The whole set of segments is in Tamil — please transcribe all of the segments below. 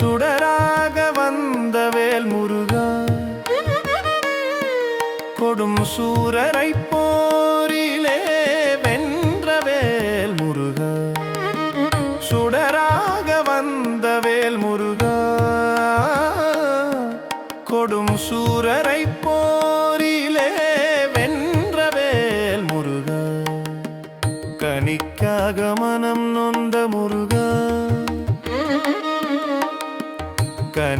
சுடராக வந்த வேல் முருகா கொடும் சூரரை போரிலே வென்ற வேல் முருகா சுடராக வந்த வேல் முருகா கொடும் சூரரை போரிலே வென்ற வேல் முருகா கனிக்காக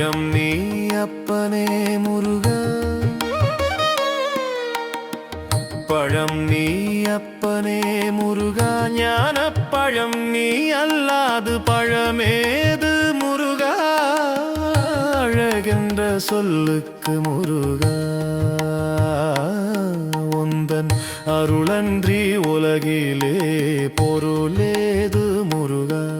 பழம் நீ அப்பனே முருகா. பழம் நீ அப்பனே முருகா. ஞான பழம் நீ அல்லாது பழமேது முருகா. அழகென்ற சொல்லுக்கு முருகா. உந்தன் அருளன்றி உலகிலே பொருளேது முருகா.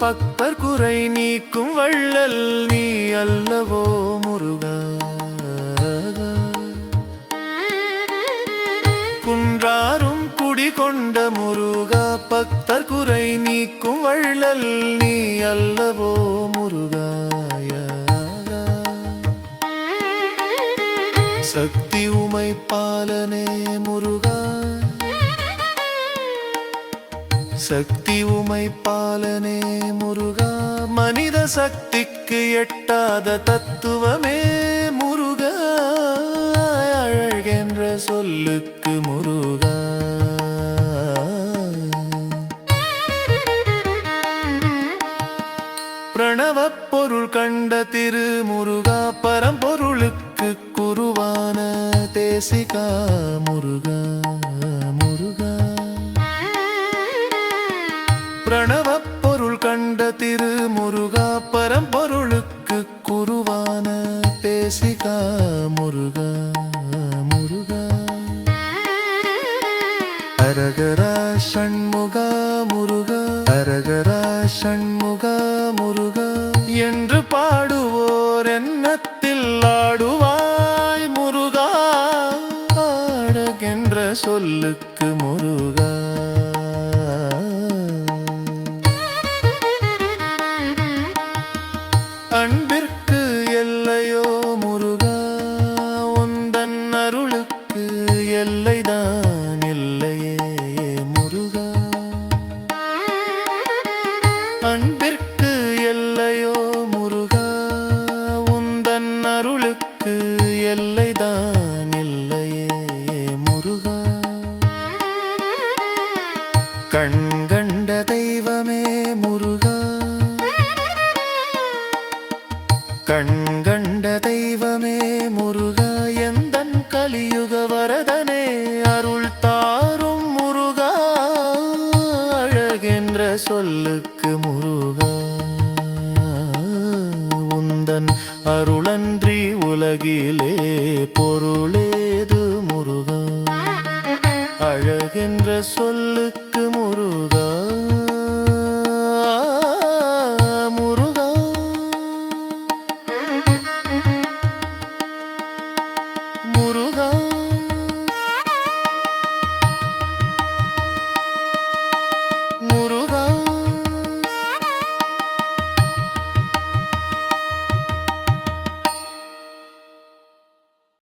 பக்தர் குறை நீக்கும் வள்ளல் நீ அல்லவோ முருகா. குன்றாரும் குடி கொண்ட முருகா பக்தர் குறை நீக்கும் வள்ளல் நீ அல்லவோ முருகாய சக்தி உமை பாலனே முருகா. சக்தி உமை பாலனே முருகா மனித சக்திக்கு எட்டாத தத்துவமே முருகா. அழகென்ற சொல்லுக்கு முருகா. பிரணவ பொருள் கண்ட திரு முருகா பரம்பொருளுக்கு குருவான தேசிகா முருகா முருகா. முருகா முருகா. அரகரா ஷண்முகா முருகா. அரகரா ஷண்முகா முருகா. என்று பாடுவோர் எண்ணத்தில் ஆடுவாய் முருகா. ஆடுகின்ற சொல்லுக்கு முருகா எல்லைதான் இல்லையே முருகா. அன்பிற்கு எல்லையோ முருகா. உந்தன் அருளுக்கு எல்லைதான் இல்லையே முருகா. கண்கண்ட தெய்வமே முருகா. கண்கண்ட தெய்வமே முருகா. எந்தன் கலியுக வரதா உலகிலே பொருளேது முருகா. அழகென்ற சொல்லுக்கு முருகா.